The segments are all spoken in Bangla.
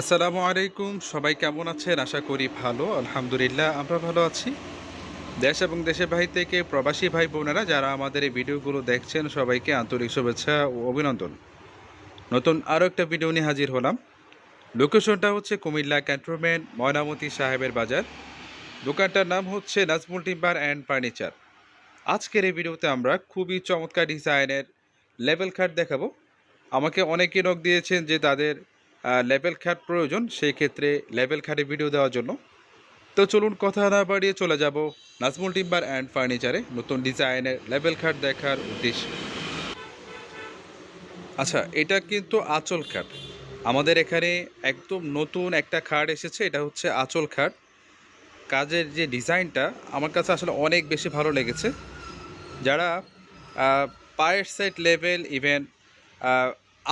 আসসালামু আলাইকুম, সবাই কেমন আছেন? আশা করি ভালো, আলহামদুলিল্লাহ, আমরা ভালো আছি। দেশ এবং দেশের বাহির থেকে প্রবাসী ভাই বোনেরা যারা আমাদের এই ভিডিওগুলো দেখছেন, সবাইকে আন্তরিক শুভেচ্ছা ও অভিনন্দন। নতুন আরও একটা ভিডিও নিয়ে হাজির হলাম। লোকেশনটা হচ্ছে কুমিল্লা ক্যান্টনমেন্ট, ময়নামতি সাহেবের বাজার। দোকানটার নাম হচ্ছে নাজমুল টিম্বার অ্যান্ড ফার্নিচার। আজকের এই ভিডিওতে আমরা খুবই চমৎকার ডিজাইনের লেভেল খাট দেখাবো। আমাকে অনেকে নক দিয়েছেন যে তাদের লেভেল খাট প্রয়োজন, সেই ক্ষেত্রে লেভেল খাটে ভিডিও দেওয়ার জন্য। তো চলুন কথা না বাড়িয়ে চলে যাব নাজমুল টিম্বার অ্যান্ড ফার্নিচারে নতুন ডিজাইনের লেভেল খাট দেখার উদ্দেশ্যে। আচ্ছা এটা কিন্তু আঁচল খাট আমাদের এখানে একদম নতুন একটা খাট এসেছে, এটা হচ্ছে আঁচল খাট কাজের যে ডিজাইনটা আমার কাছে আসলে অনেক বেশি ভালো লেগেছে। যারা পায়ের সাইড লেভেল ইভেন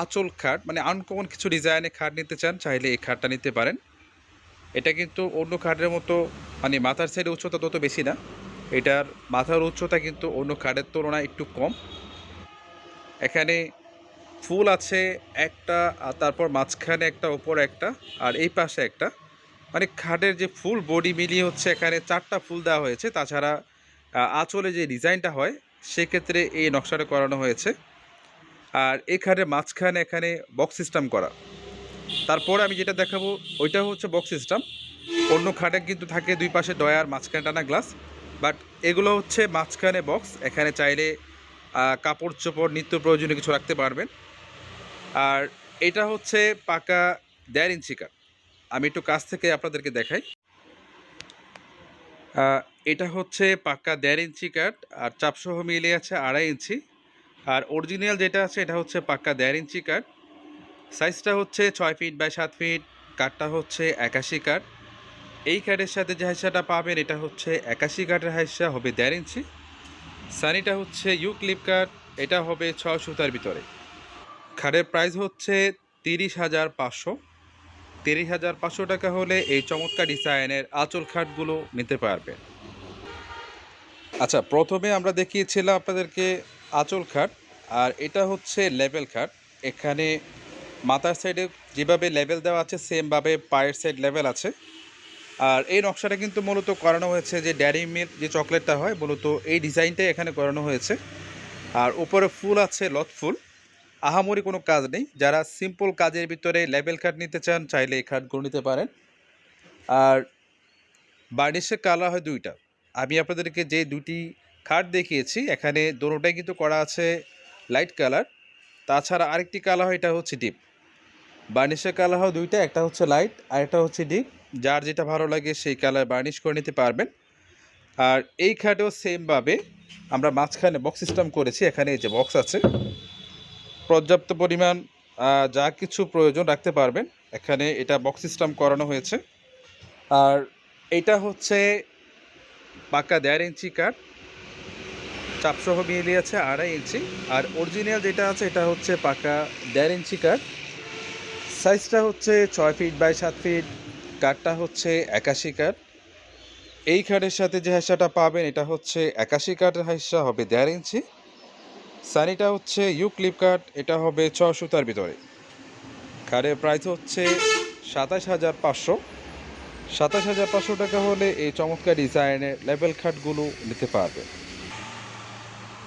আঁচল খাট মানে আনকমন কিছু ডিজাইনে খাট নিতে চান, চাইলে এই খাটটা নিতে পারেন। এটা কিন্তু অন্য খাটের মতো মানে মাথার সাইডে উচ্চতা তত বেশি না। এটার মাথার উচ্চতা কিন্তু অন্য খাটের তুলনায় একটু কম। এখানে ফুল আছে একটা, আর তারপর মাঝখানে একটা, ওপরে একটা, আর এই পাশে একটা। মানে খাটের যে ফুল বডি মিলিয়ে হচ্ছে এখানে চারটা ফুল দেওয়া হয়েছে। তাছাড়া আঁচলে যে ডিজাইনটা হয়, সেক্ষেত্রে এই নকশাটা করানো হয়েছে। আর এখানে মাঝখানে এখানে বক্স সিস্টেম করা। তারপরে আমি যেটা দেখাবো, ওইটা হচ্ছে বক্স সিস্টেম অন্য খাটে কিন্তু থাকে দুই পাশে ডয়ার মাঝখানে টানা গ্লাস। বাট এগুলো হচ্ছে মাঝখানে বক্স এখানে চাইলে কাপড় চোপড় নিত্য প্রয়োজনীয় কিছু রাখতে পারবেন। আর এটা হচ্ছে পাকা দেড় ইঞ্চি কাঠ আমি একটু কাছ থেকে আপনাদেরকে দেখাই। এটা হচ্ছে পাক্কা দেড় ইঞ্চি কাঠ আর চাপসহ মিলে আছে আড়াই ইঞ্চি আর অরিজিনাল যেটা আছে, এটা হচ্ছে পাক্কা দেড় ইঞ্চি কাঠ সাইজটা হচ্ছে ছয় ফিট বাই সাত ফিট কাঠটা হচ্ছে একাশি কাঠ এই কাঠের সাথে যে হাইসাটা পাবেন, এটা হচ্ছে একাশি কাঠের হাইসা হবে দেড় ইঞ্চি। সানিটা হচ্ছে ইউ ক্লিপ কাঠ এটা হবে ছ সুতার ভিতরে। খাটের প্রাইস হচ্ছে তিরিশ হাজার পাঁচশো। তিরিশ হাজার পাঁচশো টাকা হলে এই চমৎকার ডিজাইনের আঁচল খাটগুলো নিতে পারবেন। আচ্ছা প্রথমে আমরা দেখিয়েছিলাম আপনাদেরকে আঁচল খাট আর এটা হচ্ছে লেভেল খাট। এখানে মাথার সাইডে যেভাবে লেভেল দেওয়া আছে সেমভাবে পায়ের সাইড লেভেল আছে। আর এই নকশাটা কিন্তু মূলত করানো হয়েছে যে ড্যারি মিল্ক যে চকলেটটা হয়, মূলত এই ডিজাইনটাই এখানে করানো হয়েছে। আর উপরে ফুল আছে লত ফুল। আহামরি কোনো কাজ নেই। যারা সিম্পল কাজের ভিতরে লেভেল খাট নিতে চান, চাইলে এই খাটগুলো নিতে পারেন। আর বার্নিশের কালার হয় দুইটা। আমি আপনাদেরকে যে দুটি খাট দেখিয়েছি, এখানে দোনোটাই কিন্তু করা আছে লাইট কালার তাছাড়া আরেকটি কালার হয়, এটা হচ্ছে ডিপ বার্নিশের কালার হয় দুইটা, একটা হচ্ছে লাইট আর একটা হচ্ছে ডিপ যার যেটা ভালো লাগে, সেই কালার বার্নিশ করে নিতে পারবেন। আর এই খাটেও সেমভাবে আমরা মাঝখানে বক্স সিস্টেম করেছি, এখানে এই যে বক্স আছে। পর্যাপ্ত পরিমাণ যা কিছু প্রয়োজন রাখতে পারবেন। এখানে এটা বক্স সিস্টেম করানো হয়েছে। আর এটা হচ্ছে পাকা দেড় ইঞ্চি কাঠ। চাপসহ মিলিয়ে আছে আড়াই ইঞ্চি। আর অরিজিনাল যেটা আছে, এটা হচ্ছে পাকা দেড় ইঞ্চি কাঠ। সাইজটা হচ্ছে ছয় ফিট বাই সাত ফিট কাঠটা হচ্ছে একাশি কাঠ। এই কাঠের সাথে যে হাইসাটা পাবেন, এটা হচ্ছে একাশি কাঠের হাইসা হবে দেড় ইঞ্চি। সানিটা হচ্ছে ইউ ক্লিপ কাট এটা হবে ছ সুতার ভিতরে। কাঠের প্রাইস হচ্ছে সাতাশ হাজার পাঁচশো। সাতাশ হাজার পাঁচশো টাকা হলে এই চমৎকার ডিজাইনের লেভেল খাটগুলো নিতে পারবে